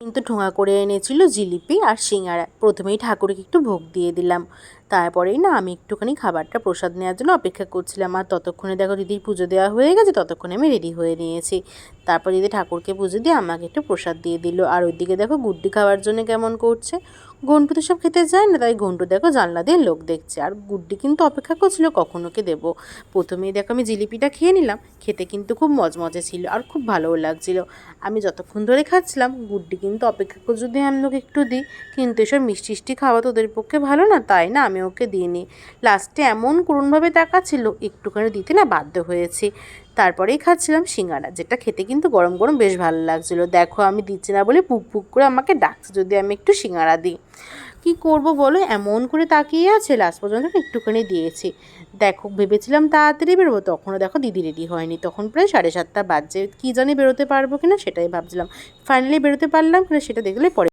কিন্তু ঠোঙা করে এনেছিল জিলিপি আর সিঙ্গারা। প্রথমেই ঠাকুরকে একটু ভোগ দিয়ে দিলাম। তারপরেই না আমি একটুখানি খাবারটা প্রসাদ নেওয়ার জন্য অপেক্ষা করছিলাম। আর ততক্ষণে দেখো দিদির পুজো দেওয়া হয়ে গেছে, ততক্ষণে আমি রেডি হয়ে নিয়েছি। তারপর দিদি ঠাকুরকে পুজো দিয়ে আমাকে একটু প্রসাদ দিয়ে দিল। আর ওইদিকে দেখো গুড্ডি খাওয়ার জন্য কেমন করছে। গন্টু তো সব খেতে যায় না, তাই গন্টু দেখো জানলা দিয়ে লোক দেখছে। আর গুড্ডি কিন্তু অপেক্ষা করছিল কখন ওকে দেবো। প্রথমেই দেখো আমি জিলিপিটা খেয়ে নিলাম, খেতে কিন্তু খুব মজমজে ছিল আর খুব ভালোও লাগছিল। আমি যতক্ষণ ধরে খাচ্ছিলাম, গুড্ডি কিন্তু অপেক্ষা করে যদি আমি ওকে একটু দিই, কিন্তু এসব মিষ্টি মিষ্টি খাওয়া তো ওদের পক্ষে ভালো না, তাই না আমি ওকে দিইনি। লাস্টে এমন করুণভাবে তাকাচ্ছিল, একটুখানি দিতে না বাধ্য হয়েছি। তারপরেই খাচ্ছিলাম সিঙ্গারা, যেটা খেতে কিন্তু গরম গরম বেশ ভালো লাগছিল। দেখো আমি দিচ্ছি না বলে পুক পুক করে আমাকে ডাকছে, যদি আমি একটু সিঙ্গারা দিই। কি করব বলো? এমন করে তাকিয়ে আছে লাস্ট পর্যন্ত একটুখানি দিয়েছি। দেখো, ভেবেছিলাম তাড়াতাড়ি বেরোবো, তখনও দেখো দিদি রেডি হয়নি। তখন প্রায় সাড়ে সাতটা বাজছে, কী জানি বেরোতে পারব কিনা সেটাই ভাবছিলাম। ফাইনালি বেরোতে পারলাম কিনা সেটা দেখলে পরে